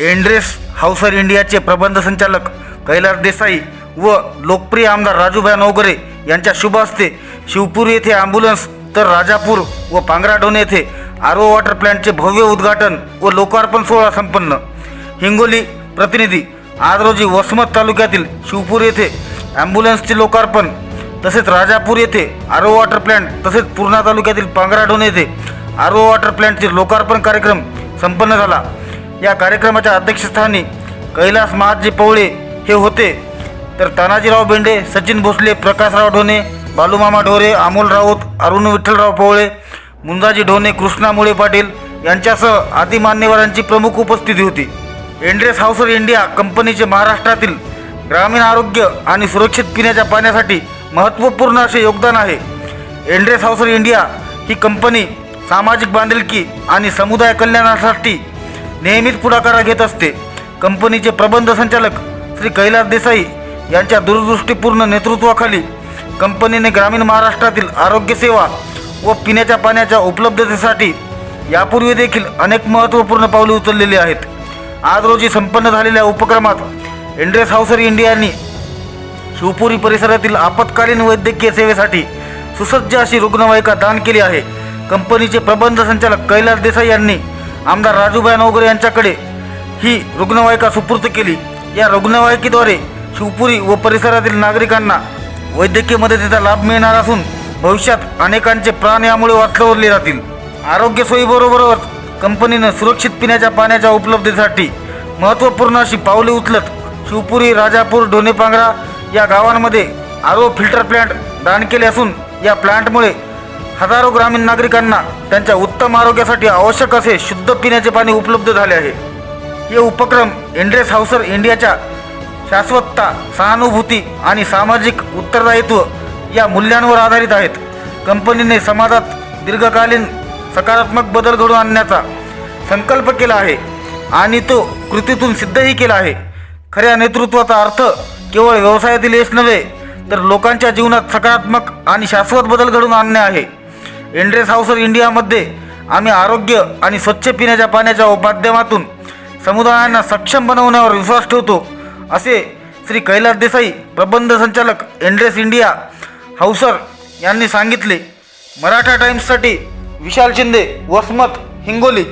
Andreas हाऊसर इंडियाचे प्रबंध संचालक कैलास देसाई व लोकप्रिय आमदार राजूभाई नवगरे यांच्या शुभ हस्ते शिवपूर येथे ॲम्ब्युलन्स तर राजापूर व पांगराडोन येथे आरो वॉटर प्लॅन्टचे भव्य उद्घाटन व लोकार्पण सोहळा संपन्न. हिंगोली प्रतिनिधी आज रोजी वसमत तालुक्यातील शिवपूर येथे ॲम्ब्युलन्सचे लोकार्पण तसेच राजापूर येथे आरो वॉटर प्लॅन्ट तसेच पूर्णा तालुक्यातील पांगराडोन येथे आरो वॉटर प्लॅन्टचे लोकार्पण कार्यक्रम संपन्न झाला. या कार्यक्रमाच्या अध्यक्षस्थानी कैलास महाजी पवळे हे होते. तर तानाजीराव बेंडे सचिन भोसले प्रकाशराव ढोणे बालूमामा ढोरे अमोल राऊत अरुण विठ्ठलराव पवळे मुंजाजी ढोणे कृष्णा मुळे पाटील यांच्यासह आदी मान्यवरांची प्रमुख उपस्थिती होती. एंड्रेस हाऊसर इंडिया कंपनीचे महाराष्ट्रातील ग्रामीण आरोग्य आणि सुरक्षित पिण्याच्या पाण्यासाठी महत्त्वपूर्ण असे योगदान आहे. एंड्रेस हाऊसर इंडिया ही कंपनी सामाजिक बांधिलकी आणि समुदाय कल्याणासाठी नेहमीच पुढाकार घेत असते. कंपनीचे प्रबंध संचालक श्री कैलास देसाई यांच्या दूरदृष्टीपूर्ण नेतृत्वाखाली कंपनीने ग्रामीण महाराष्ट्रातील आरोग्यसेवा व पिण्याच्या पाण्याच्या उपलब्धतेसाठी यापूर्वी देखील अनेक महत्त्वपूर्ण पावले उचललेली आहेत. आज रोजी संपन्न झालेल्या उपक्रमात एंड्रेस हाऊसर इंडियानी शिवपुरी परिसरातील आपत्कालीन वैद्यकीय सेवेसाठी सुसज्ज अशी रुग्णवाहिका दान केली आहे. कंपनीचे प्रबंध संचालक कैलास देसाई यांनी आमदार राजूभाई नवगरे यांच्याकडे ही रुग्णवाहिका सुपूर्द केली. या रुग्णवाहिकेद्वारे शिवपुरी व परिसरातील नागरिकांना वैद्यकीय मदतीचा लाभ मिळणार असून भविष्यात अनेकांचे प्राण यामुळे वाचवले जातील. आरोग्य सोयीबरोबरच कंपनीनं सुरक्षित पिण्याच्या पाण्याच्या उपलब्धतेसाठी महत्त्वपूर्ण अशी पावले उचलत शिवपुरी राजापूर ढोणेपांगरा या गावांमध्ये आरो फिल्टर प्लांट दान केले असून या प्लांटमुळे हजारो ग्रामीण नागरिकांना त्यांच्या उत्तम आरोग्यासाठी आवश्यक असे शुद्ध पिण्याचे पाणी उपलब्ध झाले आहे. हे उपक्रम एंड्रेस हाऊसर इंडियाच्या शाश्वतता सहानुभूती आणि सामाजिक उत्तरदायित्व या मूल्यांवर आधारित आहेत. कंपनीने समाजात दीर्घकालीन सकारात्मक बदल घडवून आणण्याचा संकल्प केला आहे आणि तो कृतीतून सिद्धही केला आहे. खऱ्या नेतृत्वाचा अर्थ केवळ व्यवसायातील यश नव्हे तर लोकांच्या जीवनात सकारात्मक आणि शाश्वत बदल घडवून आणणे आहे. एंड्रेस हाऊसर इंडियामध्ये आम्ही आरोग्य आणि स्वच्छ पिण्याच्या पाण्याच्या माध्यमातून समुदायांना सक्षम बनवण्यावर विश्वास ठेवतो असे श्री कैलास देसाई प्रबंध संचालक एंड्रेस इंडिया हाऊसर यांनी सांगितले. मराठा टाइम्ससाठी विशाल शिंदे वसमत हिंगोली.